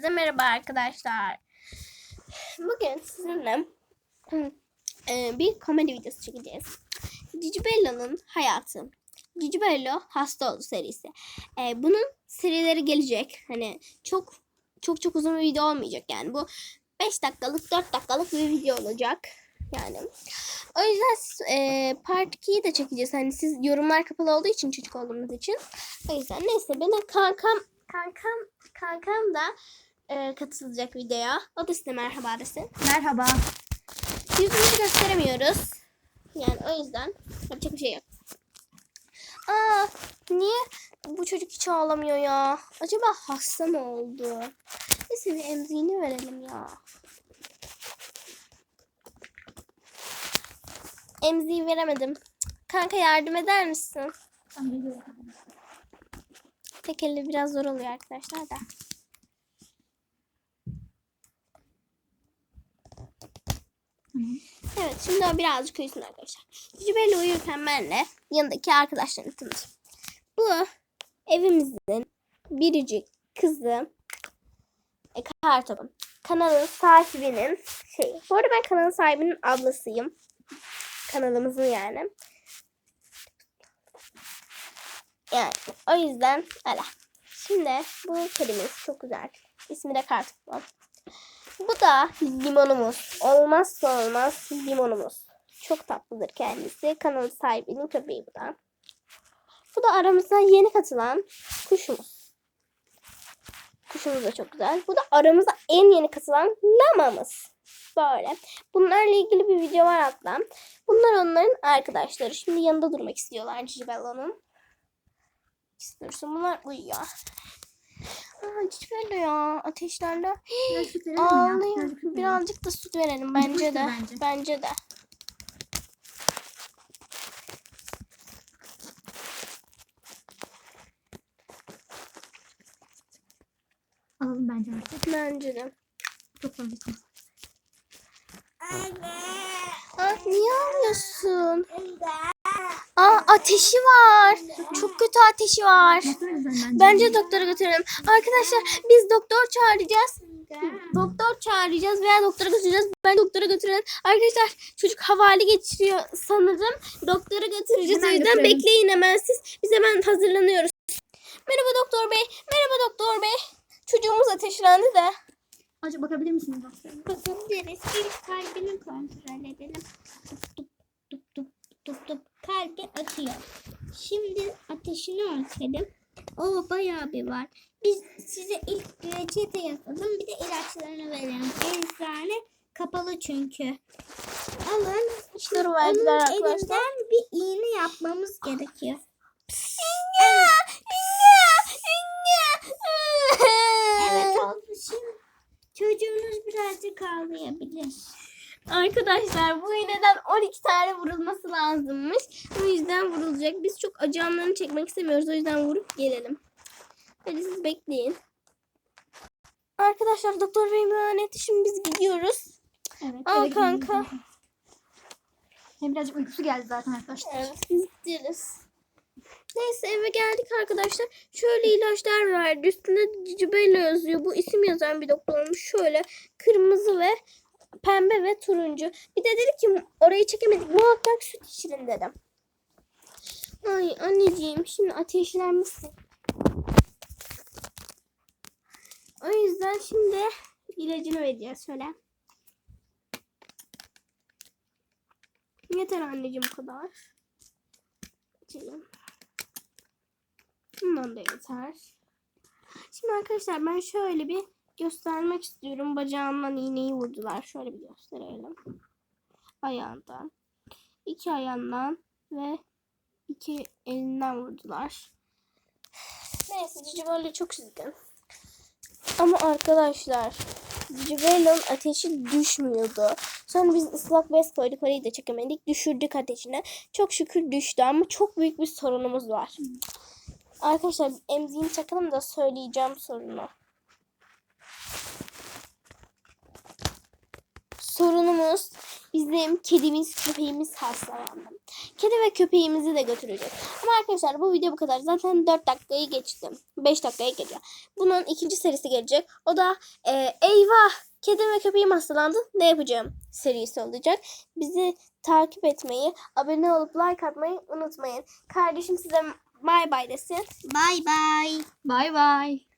Herkese merhaba arkadaşlar. Bugün sizinle e, bir komedi videosu çekeceğiz. Cici Bello'nun hayatı. Cici Bello hasta oldu serisi. E, bunun serileri gelecek. Hani çok çok çok uzun bir video olmayacak yani. Bu 5 dakikalık 4 dakikalık bir video olacak. Yani. O yüzden e, part 2'yi de çekeceğiz. Hani siz yorumlar kapalı olduğu için çocuk olduğumuz için. O yüzden neyse benim kankam kankam kankam da e, katılacak videoya. O da size merhaba desin. Merhaba. Yüzümüzü gösteremiyoruz. Yani o yüzden yapacak bir şey yok. Aa, niye bu çocuk hiç ağlamıyor ya? Acaba hasta mı oldu? Neyse bir emziğini verelim ya. Emziği veremedim. Kanka yardım eder misin? Tek elle biraz zor oluyor arkadaşlar da. Evet şimdi o birazcık uyusun arkadaşlar. Cici Belli uyurken benle yanındaki arkadaşlarını tanıtayım. Bu evimizin biricik kızı e, Kartop'un. Kanalın sahibinin şeyi. Bu arada ben kanalın sahibinin ablasıyım. Kanalımızın yani. Yani o yüzden öyle. Şimdi bu kedimiz çok güzel. İsmi de Kartop'un. Bu da limonumuz. Olmazsa olmaz limonumuz. Çok tatlıdır kendisi. Kanalın sahibinin köpeği bu da. Bu da aramıza yeni katılan kuşumuz. Kuşumuz da çok güzel. Bu da aramıza en yeni katılan lamamız. Böyle. Bunlarla ilgili bir video var hatta. Bunlar onların arkadaşları. Şimdi yanında durmak istiyorlar Cicibella'nın. İstiyorsun. Bunlar uyuyor. Aa, Cicibella ya. Ateşlerle. Biraz süt verelim mi ya? Birazcık süt da süt verelim bence de. bence. Bence de. Alalım bence artık. Bence de. Çok fazla içmez. Ah niye ağlıyorsun? Ateşi var. Çok kötü ateşi var. Bence. Bence doktora götürelim. Arkadaşlar biz doktor çağıracağız. Doktor çağıracağız veya doktora götüreceğiz. Ben doktora götürelim. Arkadaşlar çocuk havale geçiriyor sanırım. Doktora götüreceğiz. Hemen o yüzden götürelim. bekleyin hemen siz. Biz hemen hazırlanıyoruz. Merhaba doktor bey. Merhaba doktor bey. Çocuğumuz ateşlendi de. Acaba bakabilir misiniz doktor? Bakabiliriz. İlk kalbini kontrol edelim. Ateşini ölçelim. O bayağı bir var. Biz size ilk reçete yazalım. Bir de ilaçlarını verelim. Eczane kapalı çünkü. Alın. İşleri Onun verdiler arkadaşlar. elinden bir iğne yapmamız gerekiyor. Evet oldu. Şimdi çocuğunuz birazcık ağlayabilir. Arkadaşlar bu iğneden 12 tane vurulması lazımmış. O yüzden vurulacak. Biz çok acı anlarını çekmek istemiyoruz. O yüzden vurup gelelim. Hadi siz bekleyin. Arkadaşlar doktor bey müayene etti. Şimdi biz gidiyoruz. Evet. Al kanka. Hem birazcık uykusu geldi zaten arkadaşlar. Evet biz gideriz. Neyse eve geldik arkadaşlar. Şöyle ilaçlar verdi. Üstünde Cicibella yazıyor. Bu isim yazan bir doktormuş. Şöyle kırmızı ve pembe ve turuncu. Bir de dedi ki orayı çekemedik. Muhakkak süt içirin dedim. Ay anneciğim şimdi ateşlenmişsin. O yüzden şimdi ilacını vereceğiz şöyle. Yeter anneciğim bu kadar. İçelim. Bundan da yeter. Şimdi arkadaşlar ben şöyle bir göstermek istiyorum. Bacağımdan iğneyi vurdular. Şöyle bir gösterelim. Ayağından. iki ayağından ve iki elinden vurdular. Neyse Cici çok üzgün. Ama arkadaşlar Civello'nun ateşi düşmüyordu. Sonra biz ıslak bez koyduk orayı da çekemedik. Düşürdük ateşini. Çok şükür düştü ama çok büyük bir sorunumuz var. Arkadaşlar emziğini takalım da söyleyeceğim sorunu. Sorunumuz bizim kedimiz köpeğimiz hastalandı. kedi ve köpeğimizi de götüreceğiz. Ama arkadaşlar bu video bu kadar. Zaten 4 dakikayı geçtim. 5 dakikaya geliyor. Bunun ikinci serisi gelecek. O da e, eyvah kedim ve köpeğim hastalandı. Ne yapacağım serisi olacak. Bizi takip etmeyi, abone olup like atmayı unutmayın. Kardeşim size bay bay desin. Bay bay. Bay bay.